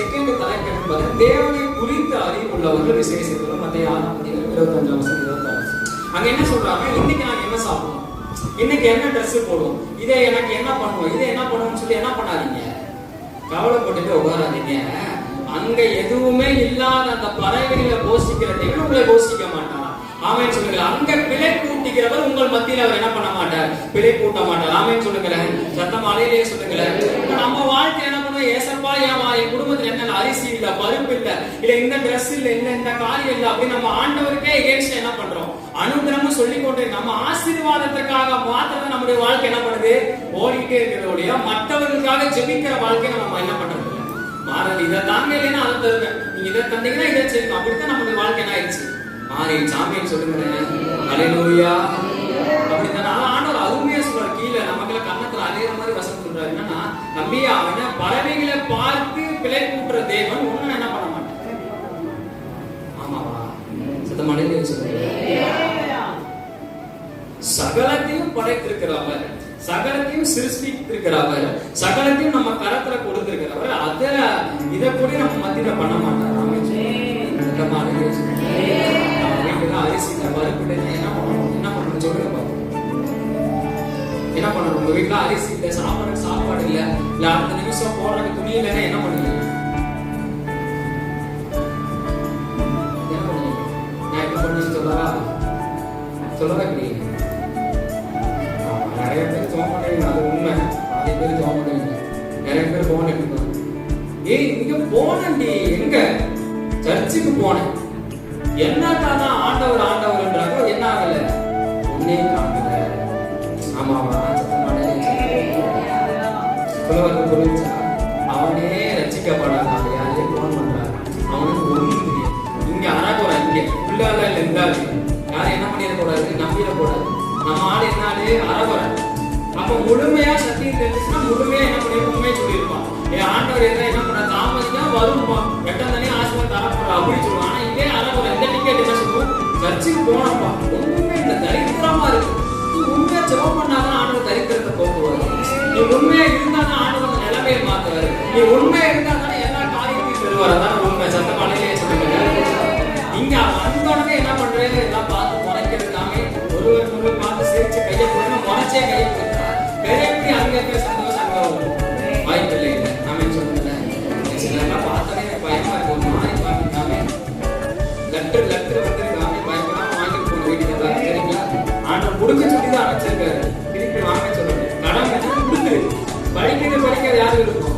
Second தலைப்பு என்ன தேவனை குறித்து அறிவு உள்ளவர்கள் விசேஷத்தில் மத்திய ஆறாம் அதிகாரம் இருபத்தஞ்சாம் வருஷம் இருபத்தாறு அங்க என்ன சொல்றாங்க? இன்னைக்கு நாங்க என்ன சாப்பிடுவோம்? இன்னைக்கு என்ன ட்ரெஸ் போடுவோம்? இதை எனக்கு என்ன பண்ணுவோம்? இதை என்ன பண்ணுவோம்னு சொல்லி என்ன பண்ணாதீங்க? கவலைப்பட்டுட்டு உட்காராதீங்க. அங்க எதுவுமே இல்லாத அந்த பறவைகளை போஷிக்கிற தேவன் உங்களை போஷிக்க மாட்டான். ஆமைன்னு சொல்லுங்க அங்க பிழை கூட்டிக்கிறவர் உங்கள் மத்தியில அவர் என்ன பண்ண மாட்டார்? பிழை கூட்ட மாட்டார். ஆமைன்னு சொல்லுங்களேன். சத்தம் அலையிலேயே சொல்லுங்களேன். நம்ம வாழ்க்கையில என்ன ஏசப்பா ஏமா என் குடும்பத்துல என்ன அரிசி இல்ல பருப்பு இல்ல இல்ல இந்த Dress இல்ல இல்ல இந்த காரியம் இல்ல அப்படின்னு நம்ம ஆண்டவருக்கே எகேன்ஸ்ட் என்ன பண்றோம்? அனுகிரகம் சொல்லி கொண்டு நம்ம ஆசீர்வாதத்துக்காக மாத்திரம் நம்முடைய வாழ்க்கை என்ன பண்ணுது? ஓடிக்கிட்டே இருக்கிறதோடைய மற்றவர்களுக்காக ஜெபிக்கிற வாழ்க்கை நம்ம என்ன பண்றது? இல்ல. இதை தாங்க இல்லைன்னா அதை தருங்க நீங்க இதை தந்தீங்கன்னா இதை செய்யணும் அப்படித்தான் நம்மளுடைய வாழ்க்கை என்ன ஆயிடுச்சு? மாறி சாமியை சொல்லுங்க அலையிலூயா நம்பி அவன பறவைகளை பார்த்து பிழை கூட்டுற தேவன் ஒண்ணு என்ன பண்ண மாட்டான். ஆமாவா? சுத்தமடையிலே சகலத்தையும் படைத்திருக்கிறவர் சகலத்தையும் சிருஷ்டித்திருக்கிறவர் சகலத்தையும் நம்ம கரத்துல கொடுத்திருக்கிறவர் அத இத கூட நம்ம மத்தியில பண்ண மாட்டோம் அரிசி பருப்பு என்ன பண்ணணும்? என்ன பண்ணணும்? சொல்லுங்க என்ன பண்ணணும் உங்க வீட்டுல அரிசி இல்ல சாப்பாடு சாப்பாடு இல்ல. இல்ல அடுத்த நிமிஷம் போடுறதுக்கு துணி இல்லைன்னா என்ன பண்ணுவீங்க? என்ன பண்ணுவீங்க? நான் என்ன சொல்லவா? சொல்லவா நிறைய பேர் தோண அது உண்மை. நிறைய பேர் நிறைய பேர் போன எடுப்பாங்க. ஏய் இங்க போனேன்டி எங்க? சர்ச்சுக்கு போனேன். என்னதான் ஆண்டவர் ஆண்டவர்ன்றாங்க என்ன ஆகல? உன்னே காணல ஆமாவா சத்தமாடே புரிஞ்சா அவனே ரசிக்கப்படாத அவனுக்கு தெரியாது இங்க அறகுறை இங்க உள்ளால இல்லை இருந்தாலும் யாரும் என்ன பண்ணிடக்கூடாது நம்பிடக்கூடாது நம்ம ஆடு என்ன ஆடு அறகுறை அப்ப முழுமையா சத்தியம் தெரிஞ்சுன்னா முழுமையா என்ன பண்ணி உண்மையை சொல்லியிருப்பான் என் ஆண்டவர் என்ன என்ன பண்ண தாமதிக்கா வரும்பா வெட்டம் தானே ஆசிரியர் தரப்படுற அப்படி சொல்லுவாங்க நீ உண்மை இருந்தா தானே எல்லா காரியத்தையும் தருவார் அதான் உண்மை. சத்தப்பாளையிலே சொல்லுங்க. இங்க வந்தோடனே என்ன பண்றது? எல்லாம் பார்த்து முறைக்கிறது ஒருவர் ஒருவர் பார்த்து சிரிச்சு கையை போட்டு முறைச்சே கையை போட்டார் கையை அங்க இருக்கிற சந்தோஷம் அங்க வரும். வாய்ப்பு இல்லை. நாம நாமே சொல்லுங்க. சிலர்லாம் பார்த்தாலே எனக்கு பயமா இருக்கு. ஒரு மாதிரி பார்த்துட்டாமே லெட்டர் லெட்டர் வந்திருக்காங்க பயப்படாம வாங்கி போன வீட்டுக்கு தான் சரிங்களா? ஆண்டவர் கொடுக்க சொல்லி தான் அனுப்பிச்சிருக்காரு திருப்பி வாங்க சொல்லுங்க. கடன் கொடுத்து படிக்கிறது படிக்கிறது யாரும் இருக்கும்